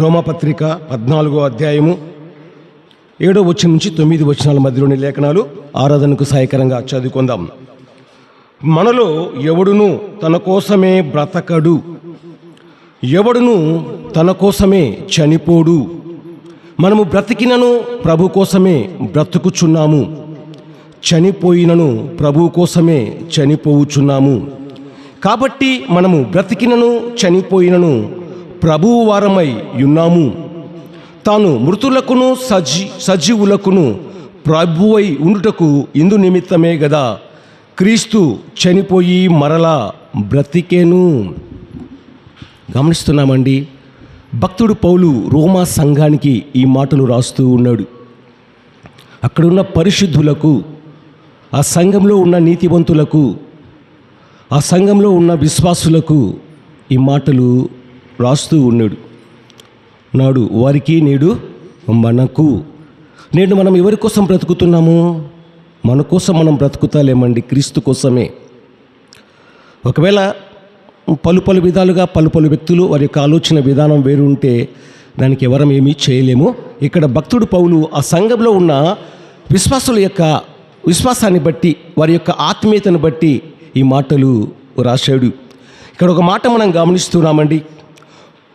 రోమపత్రిక పద్నాలుగో అధ్యాయము ఏడో వచ్చిన నుంచి తొమ్మిది వచనాల మధ్యలోని లేఖనాలు ఆరాధనకు సహాయకరంగా చదువుకుందాం. మనలో ఎవడును తన కోసమే బ్రతకడు. ఎవడును తన కోసమే చనిపోడు. మనము బ్రతికినను ప్రభు కోసమే బ్రతుకుచున్నాము. చనిపోయినను ప్రభు కోసమే చనిపోవుచున్నాము. కాబట్టి మనము బ్రతికినను చనిపోయినను ప్రభువు వారమై ఉన్నాము. తాను మృతులకును సజీ సజీవులకును ప్రభువై ఉండుటకు ఇందు నిమిత్తమే గదా క్రీస్తు చనిపోయి మరలా బ్రతికేను. గమనిస్తున్నామండి భక్తుడు పౌలు రోమా సంఘానికి ఈ మాటలు రాస్తూ ఉన్నాడు. అక్కడున్న పరిశుద్ధులకు ఆ సంఘంలో ఉన్న నీతివంతులకు ఆ సంఘంలో ఉన్న విశ్వాసులకు ఈ మాటలు రాస్తూ ఉన్నాడు. నాడు వారికి నేడు మనకు. నేడు మనం ఎవరి కోసం బ్రతుకుతున్నాము? మన కోసం మనం బ్రతుకుతాలేమండి క్రీస్తు కోసమే. ఒకవేళ పలు పలు విధాలుగా పలు పలు వ్యక్తులు వారి యొక్క ఆలోచన విధానం వేరు ఉంటే దానికి ఎవరం ఏమీ చేయలేము. ఇక్కడ భక్తుడు పౌలు ఆ సంఘంలో ఉన్న విశ్వాసుల యొక్క విశ్వాసాన్ని బట్టి వారి యొక్క ఆత్మీయతను బట్టి ఈ మాటలు రాశాడు. ఇక్కడ ఒక మాట మనం గమనిస్తున్నామండి.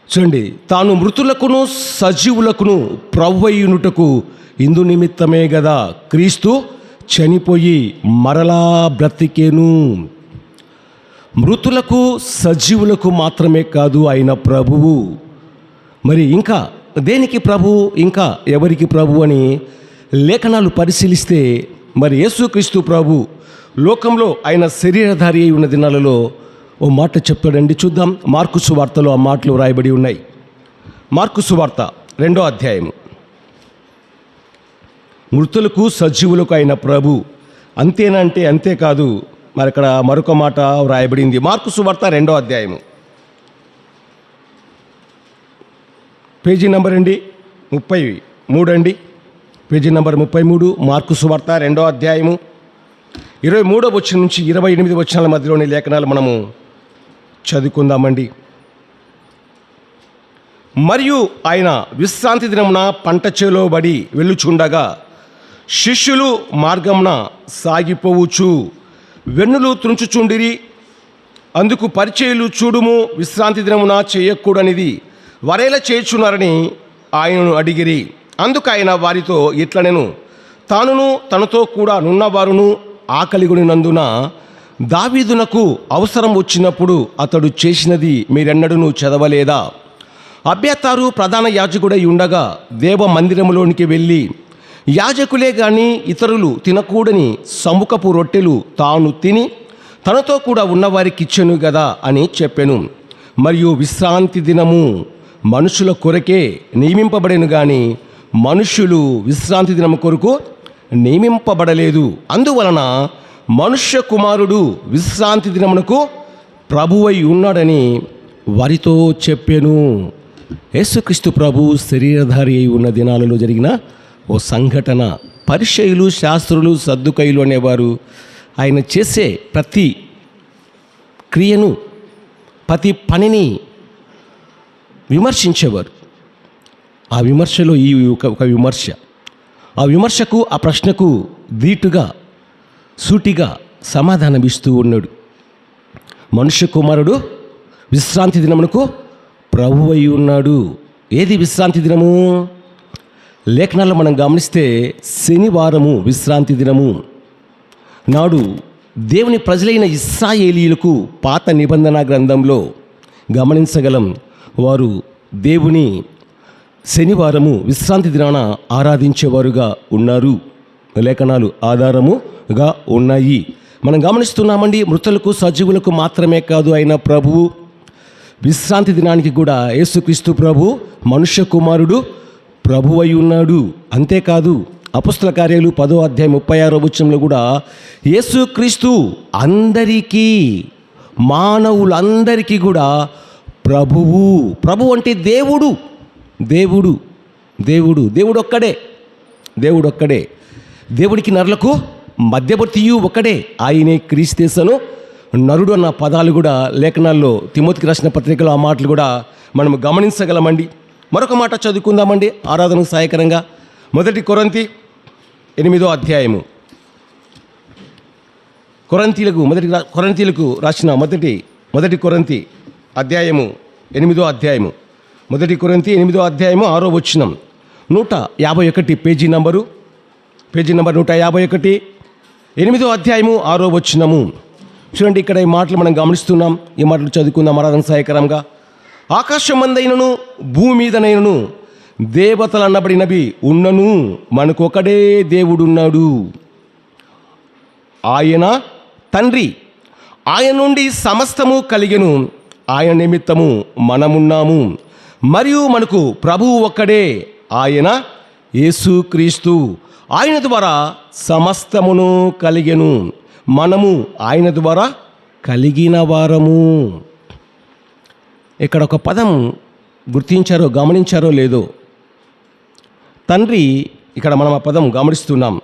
చూడండి తాను మృతులకును సజీవులకును ప్రవ్వయునుటకు ఇందు నిమిత్తమే గదా క్రీస్తు చనిపోయి మరలా బ్రతికేను. మృతులకు సజీవులకు మాత్రమే కాదు ఆయన ప్రభువు. మరి ఇంకా దేనికి ప్రభు? ఇంకా ఎవరికి ప్రభు అని లేఖనాలు పరిశీలిస్తే మరి యేసుక్రీస్తు ప్రభు లోకంలో ఆయన శరీరధారి అయి ఉన్న దినాలలో ఓ మాట చెప్తాడండి చూద్దాం. మార్కు సువార్తలో ఆ మాటలు వ్రాయబడి ఉన్నాయి. మార్కు సువార్త రెండో అధ్యాయం మృతులకు సజీవులకు అయిన ప్రభు అంతేనంటే అంతేకాదు మరి ఇక్కడ మరొక మాట వ్రాయబడింది. మార్కు సువార్త రెండో అధ్యాయము. పేజీ నెంబర్ అండి ముప్పై మూడు అండి. పేజీ నెంబర్ ముప్పై మూడు మార్కు సువార్త రెండో అధ్యాయము. ఇరవై మూడో వచ్చిన నుంచి ఇరవై ఎనిమిది వచ్చినాల మధ్యలోని లేఖనాలు మనము చదువుకుందామండి. మరియు ఆయన విశ్రాంతి దినమున పంట చేలోబడి వెళ్ళుచుండగా శిష్యులు మార్గమున సాగిపోవచ్చు వెన్నులు త్రుంచుచుండిరి. అందుకు పరిచయులు చూడుము విశ్రాంతి దినమున చేయకూడనిది వరేలా చేయుచున్నారని ఆయనను అడిగిరి. అందుకు ఆయన వారితో ఇట్లనెను తానును తనతో కూడా నున్నవారును ఆకలిగొనినందున దావీదునకు అవసరం వచ్చినప్పుడు అతడు చేసినది మీరెన్నడూ చదవలేదా? అభ్యతారు ప్రధాన యాజకుడై ఉండగా దేవ మందిరంలోనికి వెళ్ళి యాజకులే గాని ఇతరులు తినకూడని సముఖపు రొట్టెలు తాను తిని తనతో కూడా ఉన్నవారికి ఇచ్చెను కదా అని చెప్పెను. మరియు విశ్రాంతి దినము మనుషుల కొరకే నియమింపబడేను గాని మనుషులు విశ్రాంతి దినము కొరకు నియమింపబడలేదు. అందువలన మనుష్య కుమారుడు విశ్రాంతి దినమునకు ప్రభువై ఉన్నాడని వారితో చెప్పాను. యేసుక్రీస్తు ప్రభు శరీరధారి అయి ఉన్న దినాలలో జరిగిన ఓ సంఘటన. పరిచయులు శాస్త్రులు సర్దుకైలు అనేవారు ఆయన చేసే ప్రతి క్రియను ప్రతి పనిని విమర్శించేవారు. ఆ విమర్శలో ఈ ఒక ఒక విమర్శ. ఆ విమర్శకు ఆ ప్రశ్నకు ధీటుగా సూటిగా సమాధానమిస్తూ ఉన్నాడు. మనుష్య కుమారుడు విశ్రాంతి దినమునకు ప్రభు అయి ఉన్నాడు. ఏది విశ్రాంతి దినము? లేఖనాల్లో మనం గమనిస్తే శనివారము విశ్రాంతి దినము. నాడు దేవుని ప్రజలైన ఇస్రాయేలీలకు పాత నిబంధన గ్రంథంలో గమనించగలం. వారు దేవుని శనివారము విశ్రాంతి దినాన ఆరాధించేవారుగా ఉన్నారు. లేఖనాలు ఆధారము గా ఉన్నాయి. మనం గమనిస్తున్నామండి మృతులకు సజీవులకు మాత్రమే కాదు అయిన ప్రభువు విశ్రాంతి దినానికి కూడా యేసుక్రీస్తు ప్రభు మనుష్య కుమారుడు ప్రభు అయి ఉన్నాడు. అంతేకాదు అపుస్తల కార్యాలు పదో అధ్యాయం ముప్పై ఆరో వచ్చంలో కూడా యేసుక్రీస్తు అందరికీ మానవులందరికీ కూడా ప్రభువు. ప్రభు అంటే దేవుడు. దేవుడు. దేవుడు. దేవుడు ఒక్కడే దేవుడు ఒక్కడే దేవుడికి నరులకు మధ్యవర్తియు ఒక్కడే ఆయనే క్రీస్తేసను నరుడు అన్న పదాలు కూడా లేఖనాల్లో తిమోతికి రాసిన పత్రికలో ఆ మాటలు కూడా మనం గమనించగలమండి. మరొక మాట చదువుకుందామండి ఆరాధనకు సహాయకరంగా. మొదటి కొరంతి ఎనిమిదో అధ్యాయము. కొరంతీలకు మొదటి రా- కొరంతీలకు రాసిన మొదటి మొదటి కొరంతి అధ్యాయము ఎనిమిదో అధ్యాయము. మొదటి కొరంతి ఎనిమిదో అధ్యాయము ఆరో వచ్చినం నూట యాభై ఒకటి పేజీ నంబరు. పేజీ నంబర్ నూట యాభై ఒకటి. ఎనిమిదో అధ్యాయము ఆరో వచ్చినము చూడండి ఇక్కడ ఈ మాటలు మనం గమనిస్తున్నాం. ఈ మాటలు చదువుకుందాం ఆరాధన సహాయకరంగా. ఆకాశం మందైనను భూమి మీదనైనను దేవతలు అన్నబడినవి ఉన్నను మనకొకడే దేవుడున్నాడు. ఆయన తండ్రి ఆయన నుండి సమస్తము కలిగెను. ఆయన నిమిత్తము మనమున్నాము. మరియు మనకు ప్రభువు ఒక్కడే ఆయన యేసుక్రీస్తు. ఆయన ద్వారా సమస్తమును కలిగెను. మనము ఆయన ద్వారా కలిగిన వారము. ఇక్కడ ఒక పదం గుర్తించారో గమనించారో లేదో. తండ్రి ఇక్కడ మనం ఆ పదం గమనిస్తున్నాం.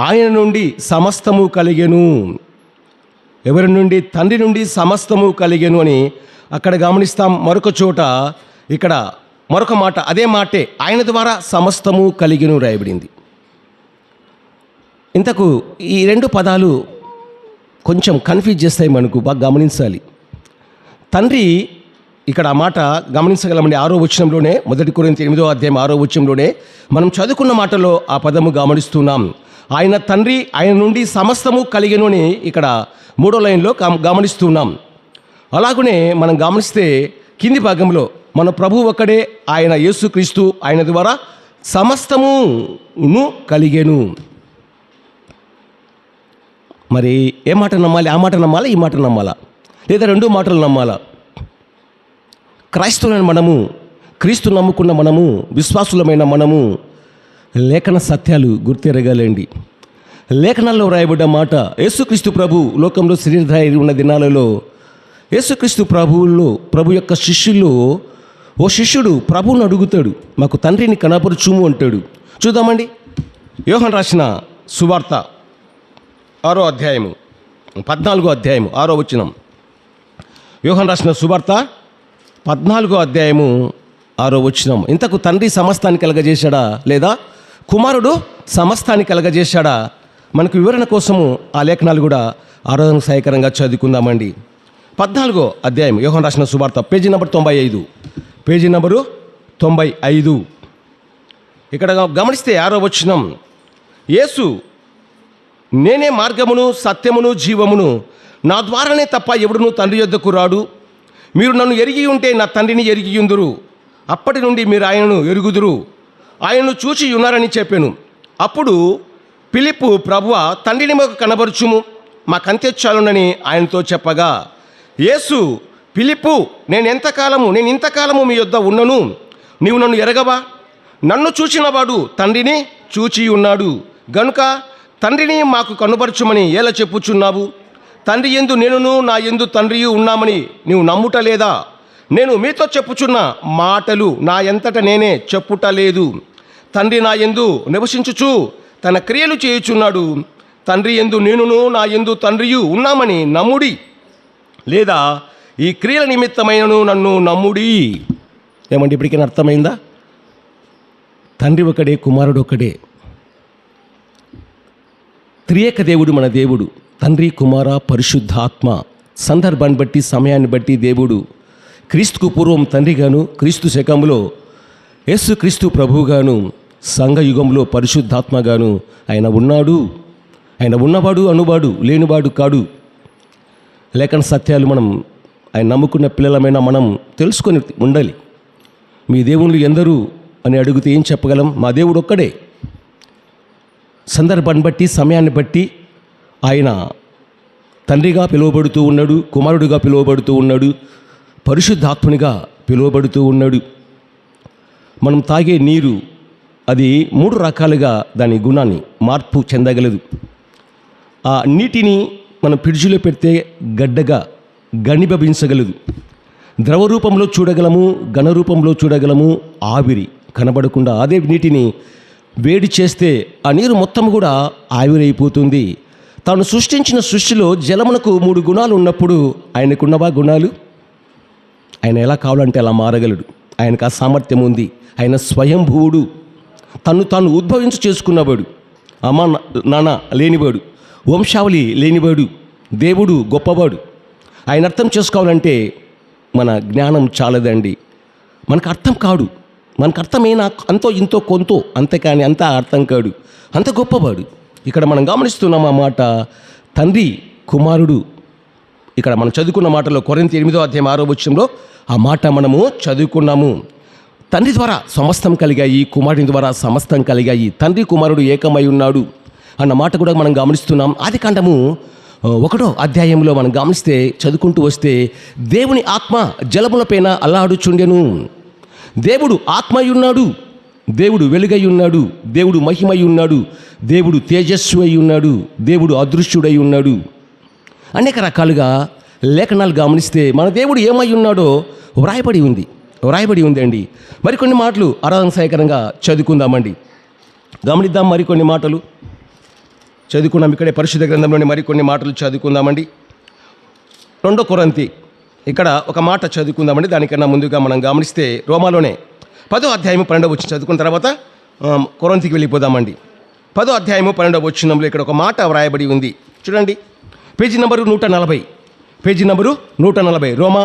ఆయన నుండి సమస్తము కలిగెను. ఎవరి నుండి? తండ్రి నుండి సమస్తము కలిగెను అని అక్కడ గమనిస్తాం. మరొక చోట ఇక్కడ మరొక మాట అదే మాటే ఆయన ద్వారా సమస్తము కలిగిను రాయబడింది. ఇంతకు ఈ రెండు పదాలు కొంచెం కన్ఫ్యూజ్ చేస్తాయి మనకు బాగా గమనించాలి. తండ్రి ఇక్కడ ఆ మాట గమనించగలమండి ఆరో వచనంలోనే మొదటి కొరింత ఎనిమిదో అధ్యాయం ఆరో వచనంలోనే మనం చదువుకున్న మాటలో ఆ పదము గమనిస్తున్నాం. ఆయన తండ్రి ఆయన నుండి సమస్తము కలిగెను అని ఇక్కడ మూడో లైన్లో గమ- గమనిస్తున్నాం. అలాగనే మనం గమనిస్తే కింది భాగంలో మన ప్రభు ఒక్కడే ఆయన యేసుక్రీస్తు ఆయన ద్వారా సమస్తమును కలిగేను. మరి ఏ మాట నమ్మాలి? ఆ మాట నమ్మాలా? ఈ మాట నమ్మాలా? లేదా రెండు మాటలు నమ్మాలా? క్రైస్తవులైన మనము క్రీస్తు నమ్ముకున్న మనము విశ్వాసులమైన మనము లేఖన సత్యాలు గుర్తెరగాలండి. లేఖనాల్లో రాయబడ్డ మాట యేసుక్రీస్తు ప్రభు లోకంలో శరీరధారి ఉన్న దినాలలో యేసుక్రీస్తు ప్రభువుల్లో ప్రభు యొక్క శిష్యుల్లో ఓ శిష్యుడు ప్రభువును అడుగుతాడు మాకు తండ్రిని కనపరుచుము అంటాడు. చూద్దామండి. యోహన్ రాసిన సువార్త ఆరో అధ్యాయము పద్నాలుగో అధ్యాయము ఆరో వచనం. యోహన్ రాసిన సువార్త పద్నాలుగో అధ్యాయము ఆరో వచనం. ఇంతకు తండ్రి సమస్తాన్ని కలగజేశాడా లేదా? కుమారుడు సమస్తాన్ని కలగజేశాడా? మనకు వివరణ కోసము ఆ లేఖనాలు కూడా ఆరాధన సహాయకరంగా చదువుకుందామండి. పద్నాలుగో అధ్యాయం యోహన్ రాసిన సువార్త పేజీ నెంబర్ తొంభై ఐదు. పేజీ నెంబరు తొంభై ఐదు. ఇక్కడ గమనిస్తే ఆరో వచనం. యేసు నేనే మార్గమును సత్యమును జీవమును. నా ద్వారానే తప్ప ఎవడును తండ్రి యొద్దకు రాడు. మీరు నన్ను ఎరిగి ఉంటే నా తండ్రిని ఎరిగి ఉందురు. అప్పటి నుండి మీరు ఆయనను ఎరుగుదురు. ఆయనను చూచి ఉన్నారని చెప్పాను. అప్పుడు పిలిపు ప్రభువ తండ్రిని మాకు కనబరుచుము. మాకంతెచ్చాలునని ఆయనతో చెప్పగా యేసు పిలిపు నేను ఎంతకాలము నేను ఇంతకాలము మీ యొద్ద ఉన్నను? నీవు నన్ను ఎరగవా? నన్ను చూచినవాడు తండ్రిని చూచి ఉన్నాడు. గనుక తండ్రిని మాకు కనుపరచుమని ఎలా చెప్పుచున్నావు? తండ్రి ఎందు నేనును నా ఎందు తండ్రియు ఉన్నామని నీవు నమ్ముట లేదా? నేను మీతో చెప్పుచున్న మాటలు నా ఎంతట నేనే చెప్పుట లేదు. తండ్రి నా ఎందు నివసించుచు తన క్రియలు చేయుచున్నాడు. తండ్రి ఎందు నేనును నా ఎందు తండ్రియు ఉన్నామని నమ్ముడి. లేదా ఈ క్రియల నిమిత్తమైనను నన్ను నమ్ముడి. ఏమంటే ఇప్పటికైనా అర్థమైందా? తండ్రి ఒకడే కుమారుడు ఒకడే. త్రియేక దేవుడు మన దేవుడు. తండ్రి కుమార పరిశుద్ధాత్మ. సందర్భాన్ని బట్టి సమయాన్ని బట్టి దేవుడు. క్రీస్తుకు పూర్వం తండ్రిగాను క్రీస్తు శకంలో యేసు క్రీస్తు ప్రభువుగాను సంఘ యుగంలో పరిశుద్ధాత్మగాను ఆయన ఉన్నాడు. ఆయన ఉన్నవాడు అనువాడు లేనివాడు కాడు. లేఖన సత్యాలు మనం ఆయన నమ్ముకున్న పిల్లలమైన మనం తెలుసుకొని ఉండాలి. మీ దేవుళ్ళు ఎందరూ అని అడిగితే ఏం చెప్పగలం? మా దేవుడు ఒక్కడే. సందర్భాన్ని బట్టి సమయాన్ని బట్టి ఆయన తండ్రిగా పిలువబడుతూ ఉన్నాడు కుమారుడిగా పిలువబడుతూ ఉన్నాడు పరిశుద్ధాత్మునిగా పిలువబడుతూ ఉన్నాడు. మనం తాగే నీరు అది మూడు రకాలుగా దాని గుణాన్ని మార్పు చెందగలదు. ఆ నీటిని మనం పిడిచిలో పెడితే గడ్డగా గణిభవించగలదు ద్రవ రూపంలో చూడగలము ఘన రూపంలో చూడగలము ఆవిరి. కనబడకుండా అదే నీటిని వేడి చేస్తే ఆ నీరు మొత్తం కూడా ఆవిరైపోతుంది. తాను సృష్టించిన సృష్టిలో జలమునకు మూడు గుణాలు ఉన్నప్పుడు ఆయనకున్నవా గుణాలు? ఆయన ఎలా కావాలంటే అలా మారగలడు. ఆయనకు ఆ సామర్థ్యం ఉంది. ఆయన స్వయంభూవుడు. తను తాను ఉద్భవించి చేసుకున్నవాడు. అమ్మ నాన్న లేనివాడు. వంశావళి లేనివాడు దేవుడు గొప్పవాడు. ఆయన అర్థం చేసుకోవాలంటే మన జ్ఞానం చాలదండి. మనకు అర్థం కాడు. మనకు అర్థమైన అంతో ఇంతో కొంతో అంతేకాని అంత అర్థం కాడు. అంత గొప్పవాడు. ఇక్కడ మనం గమనిస్తున్నాం ఆ మాట తండ్రి కుమారుడు. ఇక్కడ మనం చదువుకున్న మాటలో కొరింత ఎనిమిదో అధ్యాయం ఆరో వచ్చంలో ఆ మాట మనము చదువుకున్నాము. తండ్రి ద్వారా సమస్తం కలిగాయి కుమారుని ద్వారా సమస్తం కలిగాయి. తండ్రి కుమారుడు ఏకమై ఉన్నాడు. అన్న మాట కూడా మనం గమనిస్తున్నాం. ఆది కాండము ఒకటో అధ్యాయంలో మనం గమనిస్తే చదువుకుంటూ వస్తే దేవుని ఆత్మ జలములపైన అల్లాడుచుండెను. దేవుడు ఆత్మయున్నాడు దేవుడు వెలుగై ఉన్నాడు దేవుడు మహిమై ఉన్నాడు దేవుడు తేజస్సు అయి ఉన్నాడు దేవుడు అదృశ్యుడై ఉన్నాడు అనేక రకాలుగా లేఖనాలు గమనిస్తే మన దేవుడు ఏమై ఉన్నాడో వ్రాయబడి ఉంది. వ్రాయబడి ఉందండి. మరికొన్ని మాటలు ఆరాధన సహాయకరంగా చదువుకుందామండి. గమనిద్దాం మరికొన్ని మాటలు. చదువుకున్నాం ఇక్కడే పరిశుద్ధ గ్రంథంలోని మరికొన్ని మాటలు చదువుకుందామండి. రెండో కొరంతి ఇక్కడ ఒక మాట చదువుకుందామండి. దానికన్నా ముందుగా మనం గమనిస్తే రోమాలోనే పదో అధ్యాయము పన్నెండవ వచ్చిన చదువుకున్న తర్వాత కొరంతికి వెళ్ళిపోదామండి. పదో అధ్యాయము పన్నెండవ వచ్చినంలో ఇక్కడ ఒక మాట వ్రాయబడి ఉంది. చూడండి. పేజీ నెంబరు నూట నలభై. పేజీ నంబరు నూట నలభై. రోమా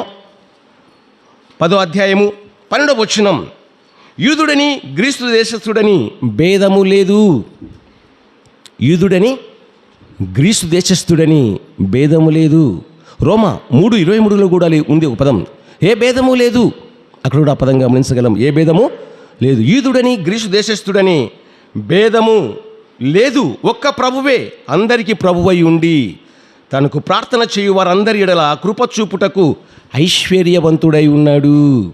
పదో అధ్యాయము పన్నెండవ వచ్చినం యూదుడని గ్రీస్తు దేశస్థుడని భేదము లేదు. యూదుడని గ్రీసు దేశస్థుడని భేదము లేదు. రోమా మూడు ఇరవై మూడులో కూడా ఉంది ఒక పదం. ఏ భేదము లేదు. అక్కడ కూడా ఆ పదం గమనించగలం. ఏ భేదము లేదు. యూదుడని గ్రీసు దేశస్థుడని భేదము లేదు. ఒక్క ప్రభువే అందరికీ ప్రభువై ఉండి తనకు ప్రార్థన చేయు వారందరి ఎడల కృప చూపుటకు ఐశ్వర్యవంతుడై ఉన్నాడు.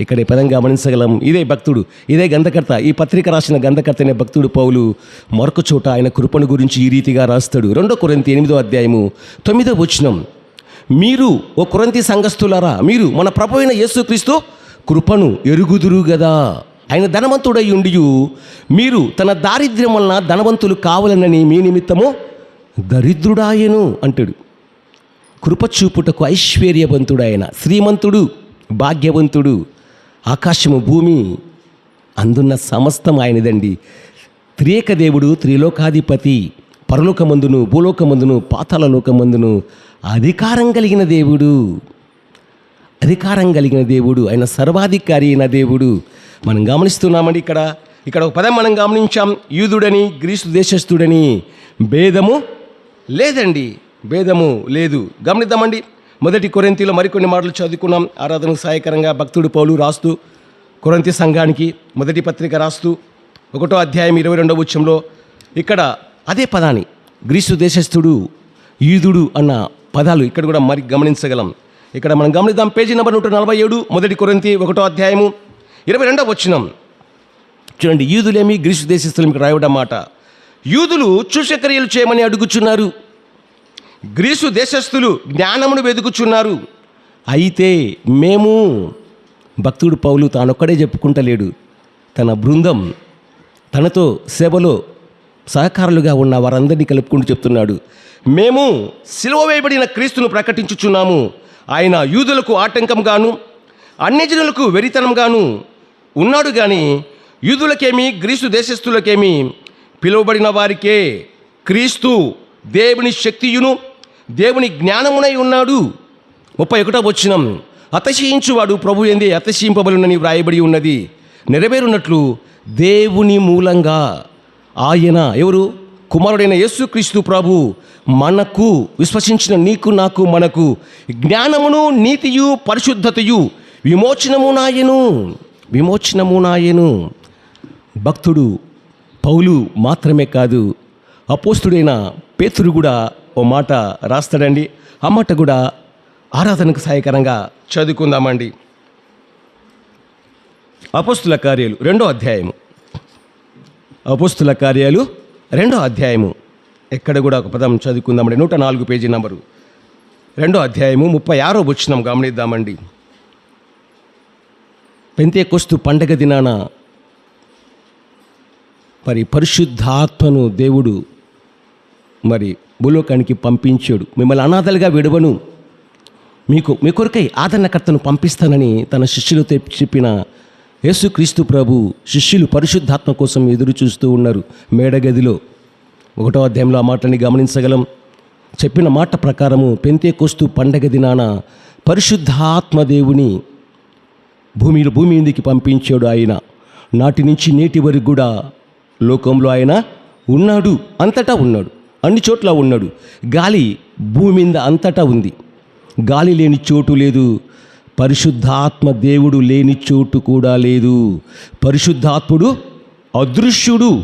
ఇక్కడ ఈ పదం గమనించగలం. ఇదే భక్తుడు ఇదే గంధకర్త ఈ పత్రిక రాసిన గంధకర్త అనే భక్తుడు పౌలు. మరొక చోట ఆయన కృపను గురించి ఈ రీతిగా రాస్తాడు. రెండో కొరింతి ఎనిమిదో అధ్యాయము తొమ్మిదో వచనం. మీరు ఓ కొరంతి సంఘస్థులారా మీరు మన ప్రభు అయిన యేసుక్రీస్తు కృపను ఎరుగుదురు గదా. ఆయన ధనవంతుడై ఉండి మీరు తన దారిద్ర్యం వలన ధనవంతులు కావాలనని మీ నిమిత్తము దరిద్రుడాయను అంటాడు. కృపచూపుటకు ఐశ్వర్యవంతుడు ఆయన శ్రీమంతుడు భాగ్యవంతుడు. ఆకాశము భూమి అందున్న సమస్తం ఆయనదండి. త్రియేక దేవుడు త్రిలోకాధిపతి పరలోకమందును భూలోకమందును పాతాల లోకమందును అధికారం కలిగిన దేవుడు. అధికారం కలిగిన దేవుడు ఆయన సర్వాధికారి అయిన దేవుడు. మనం గమనిస్తున్నామండి ఇక్కడ. ఇక్కడ ఒక పదం మనం గమనించాం. యూదుడని గ్రీసు దేశస్థుడని. భేదము లేదండి. భేదము లేదు. గమనిద్దామండి. మొదటి కొరెంతిలో మరికొన్ని మాటలు చదువుకున్నాం. ఆరాధనకు సహాయకరంగా భక్తుడు పౌలు రాస్తూ కొరంతి సంఘానికి మొదటి పత్రిక రాస్తూ ఒకటో అధ్యాయం ఇరవై రెండవ ఉచ్చంలో ఇక్కడ అదే పదాన్ని గ్రీసు దేశస్థుడు యూదుడు అన్న పదాలు ఇక్కడ కూడా మరి గమనించగలం. ఇక్కడ మనం గమనిద్దాం. పేజీ నెంబర్ నూట నలభై ఏడు మొదటి కొరంతి ఒకటో అధ్యాయము ఇరవై రెండవ వచ్చినం చూడండి యూదులేమి గ్రీసు దేశస్థులు మీకు రాయడం మాట. యూదులు చూషక్రియలు చేయమని అడుగుచున్నారు. గ్రీసు దేశస్థులు జ్ఞానమును వెతుకుచున్నారు అయితే మేము భక్తుడు పౌలు తానొక్కడే చెప్పుకుంటలేడు. తన బృందం తనతో సేవలో సహకారులుగా ఉన్న వారందరినీ కలుపుకుంటూ చెప్తున్నాడు. మేము సిలువ వేయబడిన క్రీస్తును ప్రకటించుచున్నాము. ఆయన యూదులకు ఆటంకంగాను అన్యజనులకు వెరితనంగాను ఉన్నాడు కానీ యూదులకేమి గ్రీసు దేశస్థులకేమి పిలువబడిన వారికే క్రీస్తు దేవుని శక్తియును దేవుని జ్ఞానమునై ఉన్నాడు. ముప్పై ఒకటో వచ్చినం అతశయించువాడు ప్రభు ఎందే అతశయింపబలునని వ్రాయబడి ఉన్నది. నెరవేరున్నట్లు దేవుని మూలంగా ఆయన ఎవరు? కుమారుడైన యేసుక్రీస్తు ప్రభు మనకు విశ్వసించిన నీకు నాకు మనకు జ్ఞానమును నీతియు పరిశుద్ధతయు విమోచనము నాయను. విమోచనము నాయను. భక్తుడు పౌలు మాత్రమే కాదు అపోస్తుడైన పేతురు కూడా ఓ మాట రాస్తాడండి. ఆ మాట కూడా ఆరాధనకు సహాయకరంగా చదువుకుందామండి. అపోస్తుల కార్యాలు రెండో అధ్యాయము. అపోస్తుల కార్యాలు రెండో అధ్యాయము. ఎక్కడ కూడా ఒక పదం చదువుకుందామండి. నూట నాలుగు పేజీ నంబరు. రెండో అధ్యాయము ముప్పై ఆరో వచ్చినం గమనిద్దామండి. పెంతే కొస్తు పండగ దినాన మరి పరిశుద్ధాత్మను దేవుడు మరి భూలోకానికి పంపించాడు. మిమ్మల్ని అనాథలుగా విడవను. మీకు మీ కొరకై ఆదరణకర్తను పంపిస్తానని తన శిష్యులతో చెప్పిన యేసుక్రీస్తు ప్రభు శిష్యులు పరిశుద్ధాత్మ కోసం ఎదురు చూస్తూ ఉన్నారు మేడగదిలో. ఒకటో అధ్యాయంలో ఆ మాటని గమనించగలం. చెప్పిన మాట ప్రకారము పెంతే కోస్తు పండగ దినాన పరిశుద్ధాత్మ దేవుని భూమిలో భూమి మీదకి పంపించాడు ఆయన. నాటి నుంచి నేటి వరకు కూడా లోకంలో ఆయన ఉన్నాడు అంతటా ఉన్నాడు. అన్ని చోట్ల ఉన్నాడు. గాలి భూమి మీద అంతటా ఉంది. గాలి లేని చోటు లేదు. పరిశుద్ధాత్మ దేవుడు లేని చోటు కూడా లేదు. పరిశుద్ధాత్ముడు అదృశ్యుడు.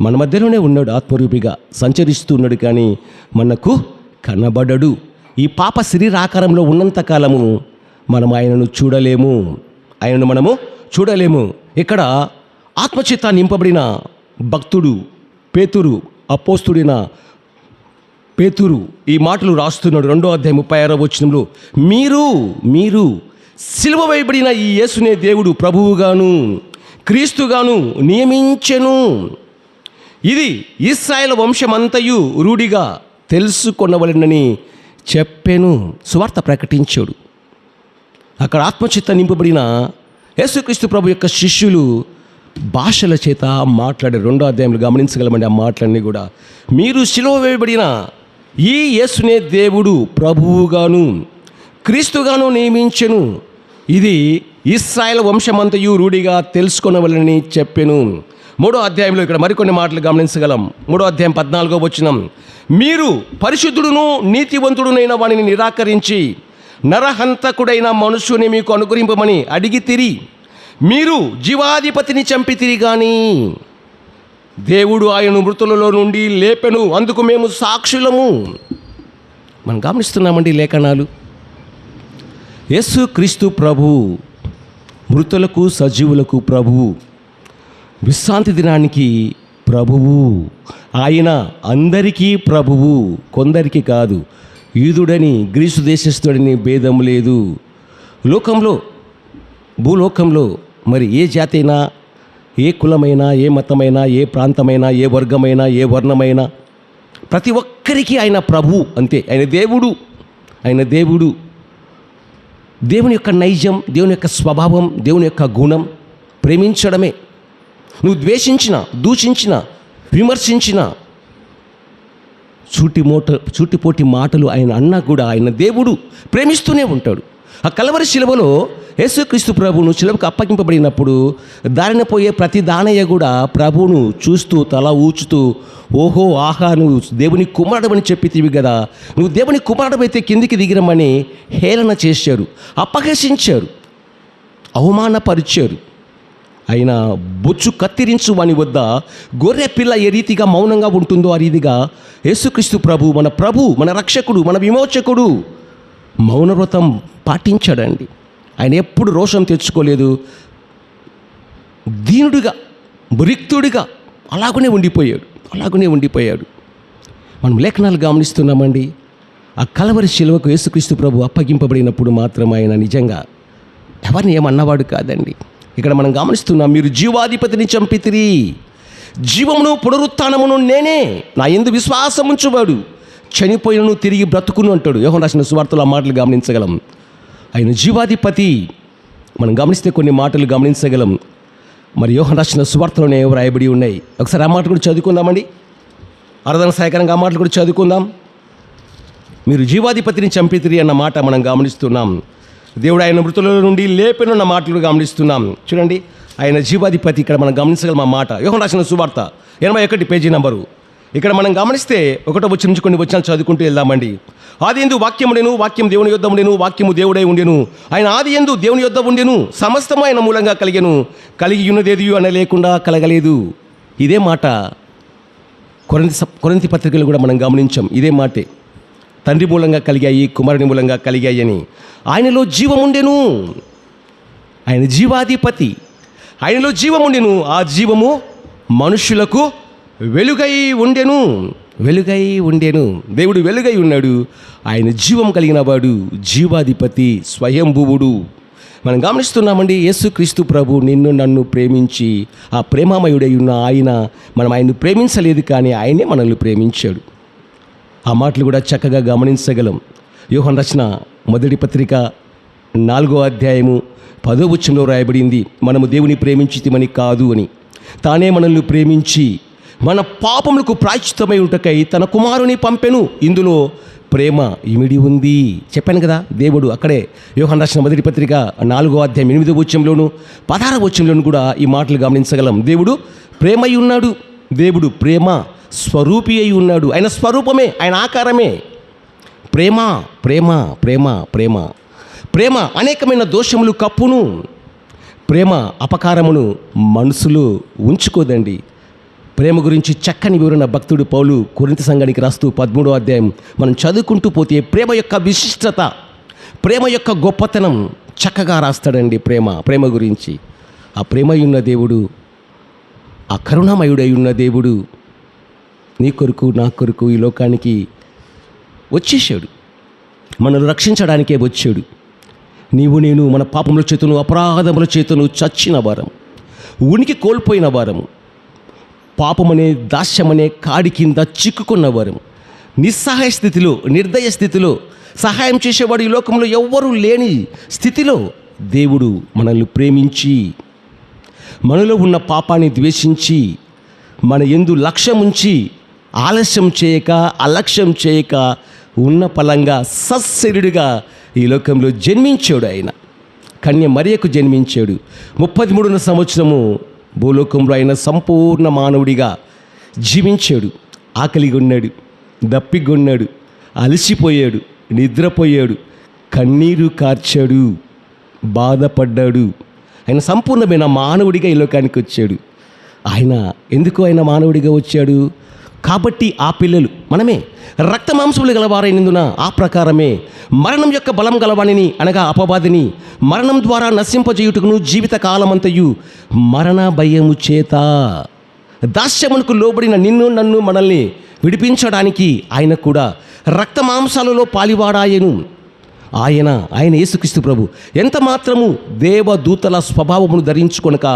మన మధ్యలోనే ఉన్నాడు ఆత్మరూపిగా. సంచరిస్తూ ఉన్నాడు కానీ మనకు కనబడడు. ఈ పాప శరీరాకారంలో ఉన్నంత కాలము మనం ఆయనను చూడలేము. ఆయనను మనము చూడలేము. ఇక్కడ ఆత్మచేత నింపబడిన భక్తుడు పేతురు అపోస్తుడిన పేతురు ఈ మాటలు రాస్తున్నాడు. రెండో అధ్యాయం ముప్పై ఆరో వచ్చినంలో మీరు మీరు సిలువ వేయబడిన ఈ యేసునే దేవుడు ప్రభువుగాను క్రీస్తుగాను నియమించెను. ఇది ఇస్రాయల్ వంశమంతయు రూఢిగా తెలుసుకొనవలెనని చెప్పాను. సువార్త ప్రకటించాడు. అక్కడ ఆత్మచిత్త నింపబడిన యేసుక్రీస్తు ప్రభు యొక్క శిష్యులు భాషల చేత మాట్లాడే రెండో అధ్యాయంలో గమనించగలమండి ఆ మాటలన్నీ కూడా. మీరు శిలువ వేయబడిన ఈ యేసునే దేవుడు ప్రభువుగాను క్రీస్తుగాను నియమించెను. ఇది ఇస్రాయల్ వంశమంతయు రూఢిగా తెలుసుకునవలని చెప్పెను. మూడో అధ్యాయంలో ఇక్కడ మరికొన్ని మాటలు గమనించగలం. మూడో అధ్యాయం పద్నాలుగో వచ్చినం మీరు పరిశుద్ధుడును నీతివంతుడునైన వానిని నిరాకరించి నరహంతకుడైన మనుషుని మీకు అనుగ్రహింపమని అడిగి తిరి. మీరు జీవాధిపతిని చంపితిరి కానీ దేవుడు ఆయన మృతులలో నుండి లేపెను అందుకు మేము సాక్షులము. మనం గమనిస్తున్నామండి లేఖనాలు. యేసు క్రీస్తు ప్రభు మృతులకు సజీవులకు ప్రభువు విశ్రాంతి దినానికి ప్రభువు. ఆయన అందరికీ ప్రభువు కొందరికి కాదు. యూదుడని గ్రీసు దేశస్థుడని భేదం లేదు. లోకంలో భూలోకంలో మరి ఏ జాతి అయినా ఏ కులమైనా ఏ మతమైనా ఏ ప్రాంతమైనా ఏ వర్గమైనా ఏ వర్ణమైనా ప్రతి ఒక్కరికి ఆయన ప్రభు అంతే. ఆయన దేవుడు. ఆయన దేవుడు. దేవుని యొక్క నైజం దేవుని యొక్క స్వభావం దేవుని యొక్క గుణం ప్రేమించడమే. నువ్వు ద్వేషించిన దూషించిన విమర్శించిన చూటిమోట చూటిపోటి మాటలు ఆయన అన్నా కూడా ఆయన దేవుడు ప్రేమిస్తూనే ఉంటాడు. ఆ కలవరి శిలవలో యేసుక్రీస్తు ప్రభువును శిలవకు అప్పగింపబడినప్పుడు దారిన పోయే ప్రతి దానయ్య కూడా ప్రభువును చూస్తూ తల ఊచుతూ ఓహో ఆహా నువ్వు దేవుని కుమారుడమని చెప్పితివి కదా నువ్వు దేవుని కుమారుడమైతే కిందికి దిగిరమని హేళన చేశారు అపహసించారు అవమానపరిచారు. అయినా బొచ్చు కత్తిరించు వాని వద్ద గొర్రె పిల్ల ఏ రీతిగా మౌనంగా ఉంటుందో ఆ రీతిగా యేసుక్రీస్తు ప్రభు మన ప్రభు మన రక్షకుడు మన విమోచకుడు మౌనవ్రతం పాటించాడండి. ఆయన ఎప్పుడు రోషం తెచ్చుకోలేదు. దీనుడిగా రిక్తుడిగా అలాగనే ఉండిపోయాడు అలాగనే ఉండిపోయాడు. మనం లేఖనాలు గమనిస్తున్నామండి. ఆ కలవరి శిలువకు యేసుక్రీస్తు ప్రభు అప్పగింపబడినప్పుడు మాత్రం ఆయన నిజంగా ఎవరిని ఏమన్నవాడు కాదండి. ఇక్కడ మనం గమనిస్తున్నాం మీరు జీవాధిపతిని చంపితిరి. జీవమును పునరుత్నమును నేనే నా ఎందు విశ్వాసం ఉంచువాడు చనిపోయినను తిరిగి బ్రతుకును అంటాడు. యోహన్ రాసిన సువార్తలు ఆ మాటలు గమనించగలం. ఆయన జీవాధిపతి. మనం గమనిస్తే కొన్ని మాటలు గమనించగలం. మరి యోహన్ రాసిన సువార్తలోనే వ్రాయబడి ఉన్నాయి. ఒకసారి ఆ మాట కూడా చదువుకుందామండి. ఆరాధన సహాయకరంగా ఆ మాటలు కూడా చదువుకుందాం. మీరు జీవాధిపతిని చంపితిరి అన్న మాట మనం గమనిస్తున్నాం. దేవుడు ఆయన మృతుల నుండి లేపెనున్న మాటలు గమనిస్తున్నాం. చూడండి ఆయన జీవాధిపతి ఇక్కడ మనం గమనించగలం ఆ మాట. యోహన్ రాసిన సువార్త ఎనభై ఒకటి పేజీ నంబరు. ఇక్కడ మనం గమనిస్తే ఒకటో వచ్చి నుంచి కొన్ని వచ్చిన చదువుకుంటూ వెళ్దామండి. ఆది ఎందు వాక్యముడెను వాక్యం దేవుని యొద్ద ఉండెను వాక్యము దేవుడై ఉండెను. ఆయన ఆది ఎందు దేవుని యొద్ద ఉండెను సమస్తము ఆయన మూలంగా కలిగెను. కలిగి ఉన్నదేది అన లేకుండా కలగలేదు. ఇదే మాట కొరంతి కొరంతి పత్రికలు కూడా మనం గమనించాం. ఇదే మాటే. తండ్రి మూలంగా కలిగాయి కుమారుని మూలంగా కలిగాయని ఆయనలో జీవముండెను ఆయన జీవాధిపతి. ఆయనలో జీవముండెను ఆ జీవము మనుషులకు వెలుగై ఉండెను. వెలుగై ఉండెను. దేవుడు వెలుగై ఉన్నాడు. ఆయన జీవం కలిగిన వాడు జీవాధిపతి స్వయంభువుడు. మనం గమనిస్తున్నామండి యేసుక్రీస్తు ప్రభు నిన్ను నన్ను ప్రేమించి ఆ ప్రేమామయుడై ఉన్న ఆయన మనం ఆయన్ను ప్రేమించలేదు కానీ ఆయనే మనల్ని ప్రేమించాడు. ఆ మాటలు కూడా చక్కగా గమనించగలం. యోహన్ రచన మొదటి పత్రిక నాలుగో అధ్యాయము పదో వచ్చంలో రాయబడింది మనము దేవుని ప్రేమించితిమని కాదు అని. తానే మనల్ని ప్రేమించి మన పాపములకు ప్రాయశ్చితమై ఉంటకై తన కుమారుని పంపెను. ఇందులో ప్రేమ ఇమిడి ఉంది. చెప్పాను కదా దేవుడు అక్కడే యోహన్ రాసిన మొదటి పత్రిక నాలుగో అధ్యాయం ఎనిమిదో వచ్చంలోను పదహార వచ్చంలోను కూడా ఈ మాటలు గమనించగలం. దేవుడు ప్రేమై ఉన్నాడు. దేవుడు ప్రేమ స్వరూపి అయి ఉన్నాడు. ఆయన స్వరూపమే ఆయన ఆకారమే. ప్రేమ ప్రేమ ప్రేమ ప్రేమ. ప్రేమ అనేకమైన దోషములు కప్పును. ప్రేమ అపకారమును మనసులో ఉంచుకోదండి. ప్రేమ గురించి చక్కని వివరణ భక్తుడు పౌలు కురింత సంఘానికి రాస్తూ పదమూడో అధ్యాయం. మనం చదువుకుంటూ పోతే ప్రేమ యొక్క విశిష్టత ప్రేమ యొక్క గొప్పతనం చక్కగా రాస్తాడండి ప్రేమ ప్రేమ గురించి. ఆ ప్రేమ ఉన్న దేవుడు ఆ కరుణామయుడై ఉన్న దేవుడు నీ కొరకు నా కొరకు ఈ లోకానికి వచ్చేసాడు మనల్ని రక్షించడానికే వచ్చాడు. నీవు నేను మన పాపముల చేతును అపరాధముల చేతును చచ్చిన వారం ఉనికి కోల్పోయిన వారం పాపమనే దాస్యమనే కాడి కింద చిక్కుకున్నవారు. నిస్సహాయ స్థితిలో నిర్దయ స్థితిలో సహాయం చేసేవాడు ఈ లోకంలో ఎవ్వరూ లేని స్థితిలో దేవుడు మనల్ని ప్రేమించి మనలో ఉన్న పాపాన్ని ద్వేషించి మన ఎందు లక్ష్యం ఉంచి ఆలస్యం చేయక అలక్ష్యం చేయక ఉన్న పలంగా సస్సరుడిగా ఈ లోకంలో జన్మించాడు ఆయన. కన్య మరియకు జన్మించాడు. ముప్పది మూడున సంవత్సరము భూలోకంలో ఆయన సంపూర్ణ మానవుడిగా జీవించాడు. ఆకలిగా ఉన్నాడు అలసిపోయాడు నిద్రపోయాడు కన్నీరు కార్చాడు బాధపడ్డాడు. ఆయన సంపూర్ణమైన మానవుడిగా ఈ లోకానికి వచ్చాడు. ఆయన ఎందుకు ఆయన మానవుడిగా వచ్చాడు? కాబట్టి ఆ పిల్లలు మనమే రక్త మాంసములు గలవారైనందున ఆ ప్రకారమే మరణం యొక్క బలం గలవాణిని అనగా అపవాదిని మరణం ద్వారా నశింపజేయుటకును జీవిత కాలమంతయు మరణ భయము చేత. దాస్యమునకు లోబడిన నిన్ను నన్ను మనల్ని విడిపించడానికి ఆయన కూడా రక్త మాంసాలలో పాలివాడాయను. ఆయన ఆయన యేసుక్రీస్తు ప్రభు ఎంత మాత్రము దేవదూతల స్వభావమును ధరించుకొనక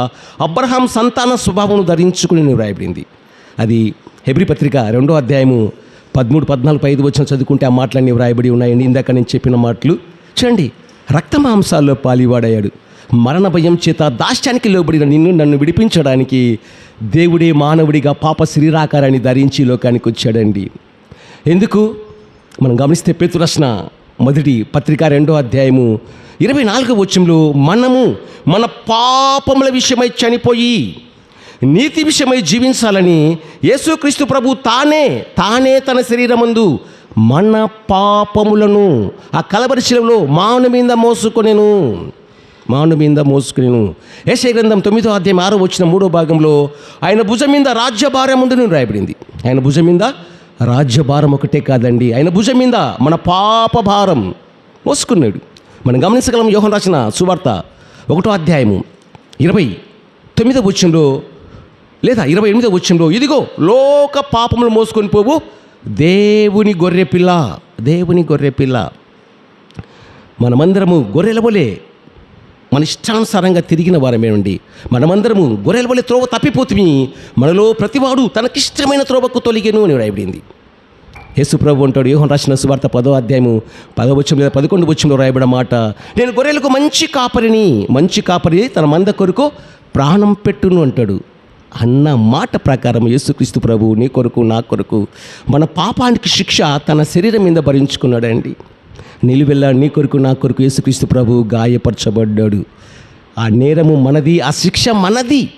అబ్రహాం సంతాన స్వభావమును ధరించుకుని రాయబడింది అది హెబ్రి పత్రిక రెండో అధ్యాయము పదమూడు పద్నాలుగు ఐదు వచ్చిన చదువుకుంటే ఆ మాటలన్నీ వ్రాయబడి ఉన్నాయండి ఇందాక నేను చెప్పిన మాటలు. చూడండి రక్త మాంసాల్లో పాలివాడయ్యాడు. మరణ భయం చేత దాస్యానికి లోబడిన నిన్ను నన్ను విడిపించడానికి దేవుడే మానవుడిగా పాప శరీరాకారాన్ని ధరించి లోకానికి వచ్చాడండి. ఎందుకు? మనం గమనిస్తే పేతురచన మొదటి పత్రిక రెండో అధ్యాయము ఇరవై నాలుగో వచ్చంలో మనము మన పాపముల విషయమై చనిపోయి నీతి విషయమై జీవించాలని యేసుక్రీస్తు ప్రభు తానే తానే తన శరీరమందు మన పాపములను ఆ కలబరిశిలంలో మాను మీద మోసుకొనేను. మాను మీద మోసుకునేను. ఏషయ గ్రంథం తొమ్మిదో అధ్యాయం ఆరో వచ్చిన మూడో భాగంలో ఆయన భుజం మీద రాజ్యభారం ఉందని రాయబడింది. ఆయన భుజం మీద రాజ్యభారం ఒకటే కాదండి. ఆయన భుజం మీద మన పాప భారం మోసుకున్నాడు. మనం గమనించగలం యోహన్ రాసిన సువార్త ఒకటో అధ్యాయము ఇరవై తొమ్మిదో వచ్చంలో లేదా ఇరవై ఎనిమిదో వచ్చంలో ఇదిగో లోక పాపములు మోసుకొని పోవు. దేవుని గొర్రె పిల్ల దేవుని గొర్రె పిల్ల. మనమందరము గొర్రెల వలె మన ఇష్టానుసారంగా తిరిగిన వారమేనండి మనమందరము గొర్రెల వలె త్రోవ తప్పిపోతుంది మనలో ప్రతివాడు తనకిష్టమైన త్రోవకు తొలిగెను అని రాయబడింది యేసు ప్రభు అంటాడు యోహన్ రాసిన సువార్త పదో అధ్యాయము పదో వచ్చం లేదా పదకొండు వచ్చంలో రాయబడిన మాట నేను గొర్రెలకు మంచి కాపరిని మంచి కాపరి తన మంద కొరకు ప్రాణం పెట్టును అంటాడు. అన్న మాట ప్రకారం యేసుక్రీస్తు ప్రభు నీ కొరకు నా కొరకు మన పాపానికి శిక్ష తన శరీరం మీద భరించుకున్నాడండి. నిలువెల్ల నీ కొరకు నా కొరకు యేసుక్రీస్తు ప్రభు గాయపరచబడ్డాడు. ఆ నేరము మనది ఆ శిక్ష మనది.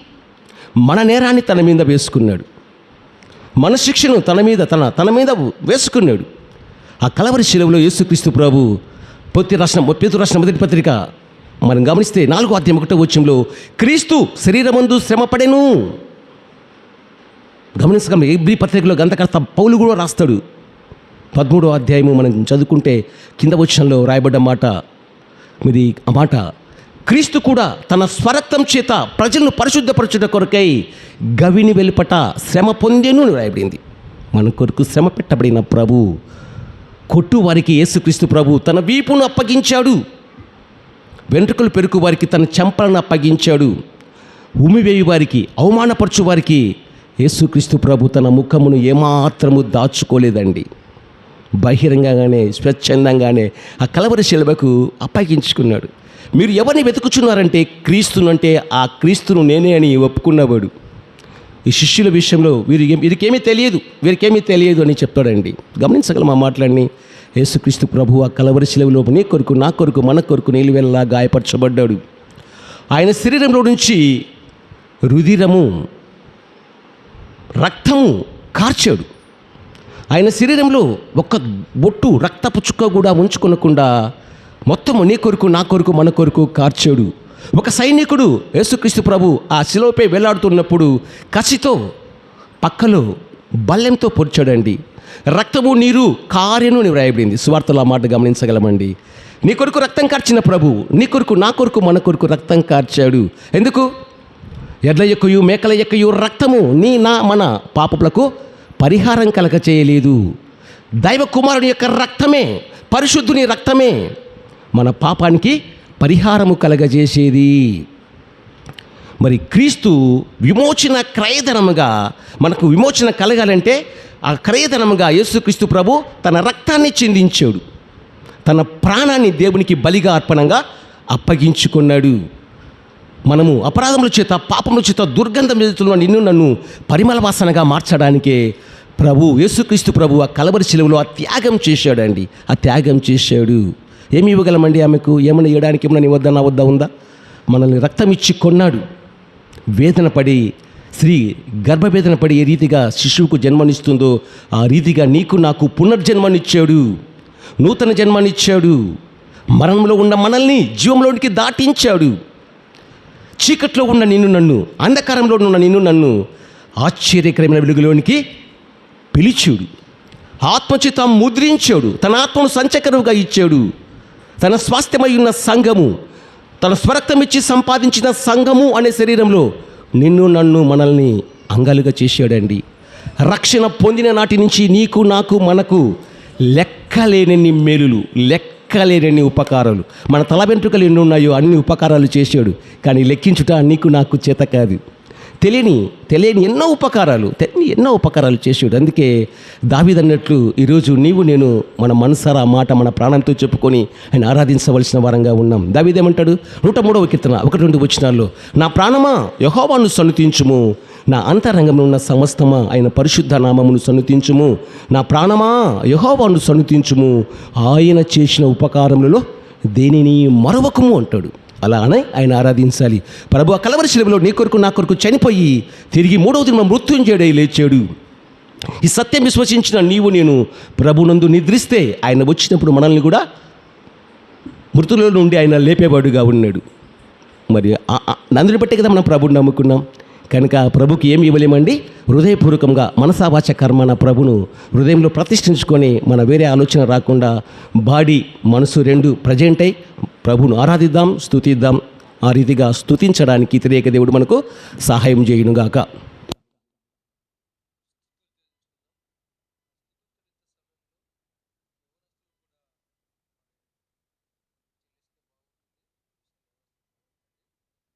మన నేరాన్ని తన మీద వేసుకున్నాడు. మన శిక్షను తన మీద తన తన మీద వేసుకున్నాడు. ఆ కలవరి శిలువలో యేసుక్రీస్తు ప్రభు పొత్తి రాసిన పేతు రాసిన మొదటి పత్రిక మనం గమనిస్తే నాలుగో అధ్యాయం ఒకటో వచ్చంలో క్రీస్తు శరీరమందు శ్రమపడెను. గమనించగలం ఎబ్రి పత్రికలో గంతకర్త పౌలు కూడా రాస్తాడు. పదమూడో అధ్యాయము మనం చదువుకుంటే కింద వచ్చంలో రాయబడ్డ మాట మీది ఆ మాట క్రీస్తు కూడా తన స్వరక్తం చేత ప్రజలను పరిశుద్ధపరచుట కొరకై గవిని వెలుపట శ్రమ పొందేను అని రాయబడింది. మన కొరకు శ్రమ పెట్టబడిన ప్రభు కొట్టు వారికి యేసుక్రీస్తు ప్రభు తన వీపును అప్పగించాడు. వెంట్రుకలు పెరుకు వారికి తన చెంపలను అప్పగించాడు. ఉమివేయు వారికి అవమానపరచు వారికి యేసుక్రీస్తు ప్రభు తన ముఖమును ఏమాత్రము దాచుకోలేదండి. బహిరంగంగానే స్వచ్ఛందంగానే ఆ కలవరి శిలబకు అప్పగించుకున్నాడు. మీరు ఎవరిని వెతుకుచున్నారంటే క్రీస్తును అంటే ఆ క్రీస్తును నేనే అని ఒప్పుకున్నవాడు. ఈ శిష్యుల విషయంలో వీరు వీరికేమీ తెలియదు వీరికేమీ తెలియదు అని చెప్తాడండి. గమనించగలం ఆ మాటలన్నీ? యేసుక్రీస్తు ప్రభు ఆ కలవరి శిలవలో నీ కొరకు నా కొరకు మన కొరకు నీలివెల్లా గాయపరచబడ్డాడు. ఆయన శరీరంలో నుంచి రుధిరము రక్తము కార్చాడు. ఆయన శరీరంలో ఒక్క బొట్టు రక్తపు చుక్క కూడా ఉంచుకొనకుండా మొత్తము నీ కొరకు నా కొరకు మన కొరకు కార్చాడు. ఒక సైనికుడు యేసుక్రీస్తు ప్రభు ఆ శిలువపై వేలాడుతున్నప్పుడు కసితో పక్కలో బల్లెంతో పొడిచాడండి. రక్తము నీరు కార్యను అని వ్రాయబడింది. సువార్తలో ఆ మాట గమనించగలమండి. నీ కొరకు రక్తం కార్చిన ప్రభు నీ కొరకు నా కొరకు మన కొరకు రక్తం కార్చాడు. ఎందుకు? ఎడ్ల యొక్కయు మేకల యొక్కయు రక్తము నీ నా మన పాపపులకు పరిహారం కలగ చేయలేదు. దైవ కుమారుని యొక్క రక్తమే పరిశుద్ధుని రక్తమే మన పాపానికి పరిహారము కలగజేసేది మరి క్రీస్తు విమోచన క్రయధనముగా మనకు విమోచన కలగాలంటే ఆ క్రయధనముగా యేసుక్రీస్తు ప్రభు తన రక్తాన్ని చెందించాడు. తన ప్రాణాన్ని దేవునికి బలిగా అర్పణంగా అప్పగించుకున్నాడు. మనము అపరాధముల చేత పాపముల చేత దుర్గంధం ఎదుగుతున్న నిన్ను నన్ను పరిమళ వాసనగా మార్చడానికే ప్రభు యేసుక్రీస్తు ప్రభు ఆ కలవరి శిలువలో ఆ త్యాగం చేశాడండి. ఆ త్యాగం చేశాడు. ఏమి ఇవ్వగలమండి ఆమెకు? ఏమైనా ఇవ్వడానికి ఏమైనా నీ వద్ద నా వద్ద ఉందా? మనల్ని రక్తం ఇచ్చి కొన్నాడు. వేదన పడి స్త్రీ గర్భవేదన పడి ఏ రీతిగా శిశువుకు జన్మనిస్తుందో ఆ రీతిగా నీకు నాకు పునర్జన్మనిచ్చాడు. నూతన జన్మనిచ్చాడు. మరణంలో ఉన్న మనల్ని జీవంలోనికి దాటించాడు. చీకట్లో ఉన్న నిన్ను నన్ను అంధకారంలో ఉన్న నిన్ను నన్ను ఆశ్చర్యకరమైన వెలుగులోనికి పిలిచాడు. ఆత్మచిత ముద్రించాడు. తన ఆత్మను సంచకరువుగా ఇచ్చాడు. తన స్వాస్థ్యమై ఉన్న సంఘము తన స్వరక్తం ఇచ్చి సంపాదించిన సంఘము అనే శరీరంలో నిన్ను నన్ను మనల్ని అంగాలుగా చేశాడండి. రక్షణ పొందిన నాటి నుంచి నీకు నాకు మనకు లెక్కలేనన్ని మేలులు లెక్కలేనన్ని ఉపకారాలు. మన తల వెంట్రుకలు ఎన్ని ఉన్నాయో అన్ని ఉపకారాలు చేశాడు. కానీ లెక్కించుట నీకు నాకు చేత కాదు. తెలియని తెలియని ఎన్నో ఉపకారాలు తెలియని ఎన్నో ఉపకారాలు చేశాడు. అందుకే దావిదన్నట్లు ఈరోజు నీవు నేను మన మనసారా మాట మన ప్రాణంతో చెప్పుకొని ఆయన ఆరాధించవలసిన వారంగా ఉన్నాం. దావిదేమంటాడు నూట మూడవ కీర్తన ఒకటి రెండు వచ్చినాల్లో నా ప్రాణమా యహోవాను సన్నుతించుము. నా అంతరంగంలో ఉన్న సమస్తమా ఆయన పరిశుద్ధ నామమును సన్నుతించుము. నా ప్రాణమా యహోవాను సన్నుతించుము. ఆయన చేసిన ఉపకారములలో దేనిని మరొకము అంటాడు. అలానే ఆయన ఆరాధించాలి. ప్రభు ఆ కలవరి శిలువలో నీ కొరకు నా కొరకు చనిపోయి తిరిగి మూడవ దిన మృత్యుంజయుడై లేచాడు. ఈ సత్యం విశ్వసించిన నీవు నేను ప్రభునందు నిద్రిస్తే ఆయన వచ్చినప్పుడు మనల్ని కూడా మృతుల నుండి ఆయన లేపేవాడుగా ఉన్నాడు. మరి నందుని బట్టే కదా మనం ప్రభుని నమ్ముకున్నాం. కనుక ప్రభుకి ఏమి ఇవ్వలేమండి? హృదయపూర్వకంగా మనసావాచ కర్మన ప్రభును హృదయంలో ప్రతిష్ఠించుకొని మన వేరే ఆలోచన రాకుండా బాడీ మనసు రెండు ప్రజెంట్ అయి ప్రభును ఆరాధిద్దాం స్తుతిద్దాం. ఆ రీతిగా స్తుతించడానికి వ్యతిరేక దేవుడు మనకు సహాయం చేయనుగాక.